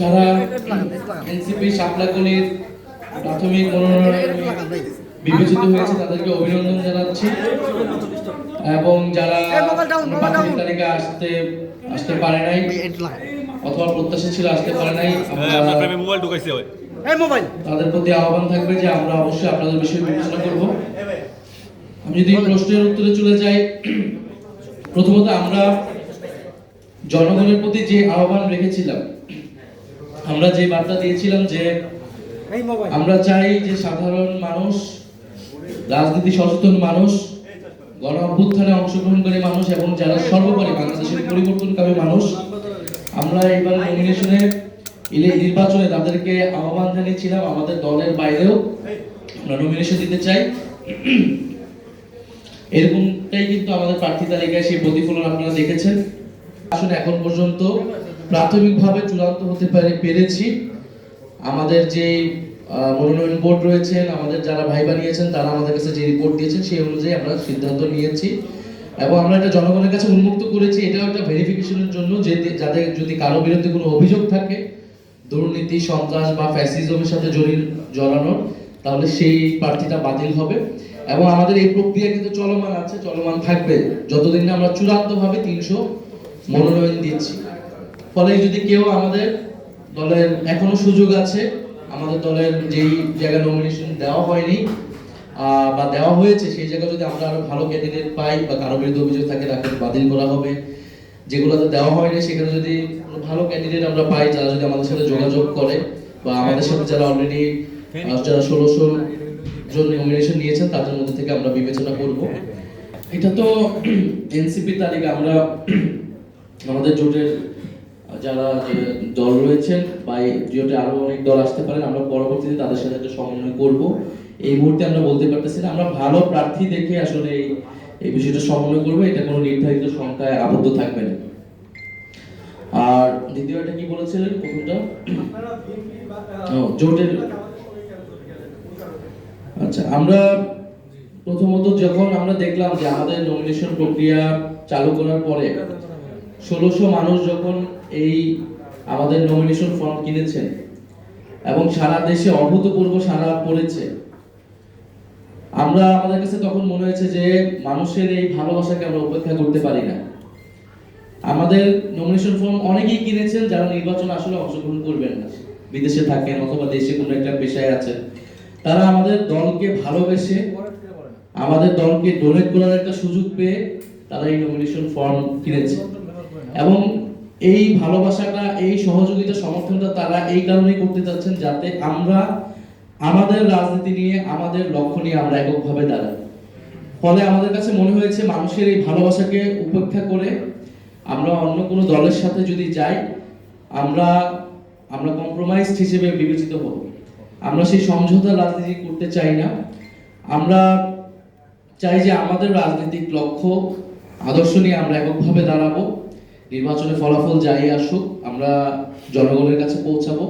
যারা এনসিপি শাপলাকলির প্রাথমিক মনোনয়ন বিবেচিত হয়েছে তাদেরকে অভিনন্দন জানাচ্ছি। এবং যারা প্রাথমিক তালিকায় আসতে আসতে পারে নাই অথবা প্রত্যাশা ছিল আসতে পারে নাই হ্যাঁ, আপনার আমরা প্রেমে মোবাইল ঢুকাইছে মোবাইল। তাদের প্রতি আহ্বান থাকবে যে আমরা অবশ্যই আপনাদের বিষয়ে বিবেচনা করব। আমি যদি প্রশ্নের উত্তরে চলে যাই প্রথমত আমরা জনগণের প্রতি যে আহ্বান রেখেছিলাম আমরা যে বার্তা দিয়েছিলাম যে আমরা চাই যে সাধারণ মানুষ রাজনীতি সচেতন মানুষ গণ অভ্যুত্থানে অংশগ্রহণকারী মানুষ এবং যারা সর্বোপরি বাংলাদেশের পরিবর্তনকামী মানুষ আমরা এবার নমিনেশনে নির্বাচনে তাদেরকে আহ্বান জানিয়েছিলাম আমাদের দলের বাইরেও আমরা নমিনেশন দিতে চাই। এরকমটাই কিন্তু আমাদের প্রার্থী তালিকায় সেই প্রতিফলন আপনারা দেখেছেন। আসলে এখন পর্যন্ত প্রাথমিকভাবে চূড়ান্ত হতে পারে পেরেছি। আমাদের যে মনোনয়ন বোর্ড রয়েছেন, আমাদের যারা ভাই বানিয়েছেন, তারা আমাদের কাছে যে রিপোর্ট দিয়েছেন, সেই অনুযায়ী আমরা সিদ্ধান্ত নিয়েছি। এবং আমরা এটা জনগণের কাছে উন্মুক্ত করেছি, এটাও একটা ভেরিফিকেশনের জন্য যে যাদের যদি কারও বিরুদ্ধে কোনো অভিযোগ থাকে, দুর্নীতি, সন্ত্রাস বা ফ্যাসিজমের সাথে জড়িত জড়ানোর, তাহলে সেই প্রার্থীটা বাতিল হবে। এবং আমাদের এই প্রক্রিয়া কিন্তু চলমান আছে, চলমান থাকবে। যতদিন না আমরা চূড়ান্তভাবে তিনশো মনোনয়ন দিচ্ছি। ফলে যদি কেউ আমাদের দলের এখনও সুযোগ আছে, আমাদের দলের যেই জায়গায় নমিনেশন দেওয়া হয়নি বা দেওয়া হয়েছে, সেই জায়গায় যদি আমরা আরও ভালো ক্যান্ডিডেট পাই বা কারও বিরুদ্ধে অভিযোগ থাকে, তাকে বাতিল করা হবে। যেগুলোতে দেওয়া হয়নি, সেখানে যদি ভালো ক্যান্ডিডেট আমরা পাই, যারা যদি আমাদের সাথে যোগাযোগ করে, বা আমাদের সাথে যারা অলরেডি যারা ষোলোশো জন নমিনেশন নিয়েছেন, তাদের মধ্যে থেকে আমরা বিবেচনা করব। এটা তো এনসিপি তালিকা, আমরা আমাদের জোটের, যারা দল রয়েছেন বা জোটে আরও অনেক দল আসতে পারেন, আমরা পরবর্তীতে তাদের সাথে একটা সমন্বয় করব। এই মুহূর্তে আমরা বলতে পারতেছি না, আমরা ভালো প্রার্থী দেখে আসলে এই এই বিষয়টা সমন্বয় করব, এটা কোনো নির্ধারিত সংখ্যায় আবদ্ধ থাকবে না। আর দ্বিতীয়টা কি বলেছিলেন প্রথমটা? জোটের আচ্ছা আমরা প্রথমত যখন আমরা দেখলাম যে আমাদের নমিনেশন প্রক্রিয়া চালু করার পরে ষোলোশো মানুষ যখন এই আমাদের নমিনেশন ফর্ম কিনেছেন এবং সারা দেশে অভূতপূর্ব সারা পড়েছে, আমরা আমাদের কাছে তখন মনে হয়েছে যে মানুষের এই ভালোবাসাকে আমরা উপেক্ষা করতে পারি না। আমাদের নমিনেশন ফর্ম অনেকেই কিনেছেন যারা নির্বাচন আসলে অংশগ্রহণ করবেন না। বিদেশে থাকেন অথবা দেশে কোনো একটা পেশায় আছেন। তারা আমাদের দলকে ভালোবেসে আমাদের দলকে ডোনেট করার একটা সুযোগ পেয়ে তারা এই নমিনেশন ফর্ম কিনেছে। এবং এই ভালোবাসাটা, এই সহযোগিতা, সমর্থনটা তারা এই কারণেই করতে চাচ্ছেন যাতে আমরা আমাদের রাজনীতি নিয়ে, আমাদের লক্ষ্য নিয়ে আমরা এককভাবে দাঁড়াই। ফলে আমাদের কাছে মনে হয়েছে মানুষের এই ভালোবাসাকে উপেক্ষা করে আমরা অন্য কোনো দলের সাথে যদি যাই, আমরা আমরা কম্প্রোমাইজ হিসেবে বিবেচিত হব। আমরা সেই সমঝোতা রাজনীতি করতে চাই না। আমরা চাই যে আমাদের রাজনৈতিক লক্ষ্য, আদর্শ নিয়ে আমরা এককভাবে দাঁড়াবো। নির্বাচনে ফলাফল যাই আসুক আমরা জনগণের কাছে পৌঁছাবো।